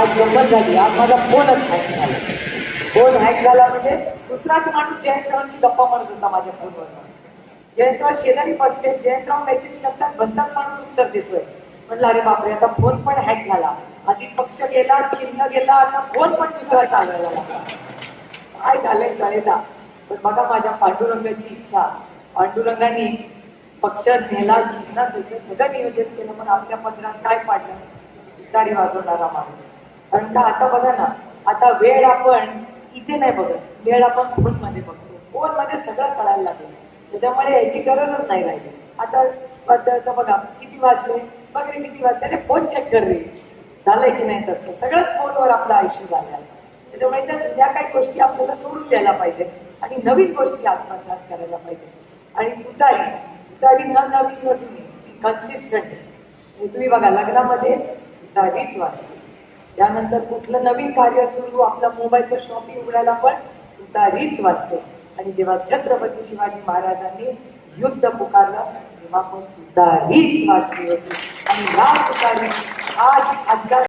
आज गंमत झाली. आज माझा फोनच हॅक झाला. फोन हॅक झाला म्हणजे दुसराच माणूस जयंतरावांची गप्पा म्हणत होता माझ्या फोनवर जयंतराव शेजारी बसले जयंतराव मेसेज करतात बंधक माणूस उत्तर देतोय. म्हटलं अरे बापरे आता फोन पण हॅक झाला. आधी पक्ष गेला चिन्ह गेला आता फोन पण दुसरा चालवायला लागला. काय झालंय कळेला पण बघा माझ्या पांडुरंगाची इच्छा. पांडुरंगाने पक्ष नेला चिन्ह सगळं नियोजन केलं पण आपल्या पत्रात काय पाडलं? तुतारी वाजवणारा माणूस. कारण का आता बघा ना आता वेळ आपण इथे नाही बघत वेळ आपण फोनमध्ये बघतो. फोनमध्ये सगळं कळायला लागलं. त्याच्यामुळे याची गरजच नाही राहिली. आता बघा किती वाजले? वगैरे किती वाजले? अरे फोन चेक कर रे. झालंय की नाही तसं? सगळंच फोनवर आपलं आयुष्य झालं आहे. त्याच्यामुळे त्या जुन्या काही गोष्टी आपल्याला सोडून द्यायला पाहिजे. आणि नवीन गोष्टी आत्मसात करायला पाहिजे. आणि तुतारी तुतारी न नवीन नसून कन्सिस्टंट तुम्ही बघा लग्नामध्ये तुतारीच वाजते त्यानंतर कुठलं नवीन कार्य सुरू आपला मोबाईलचं शॉपिंग उघडायला पण सुद्धा रीच वाचते आणि जेव्हा छत्रपती शिवाजी महाराजांनी युद्ध पुकारलं तेव्हा पण रीच वाजली होती आणि या पुकारी आज आजकाल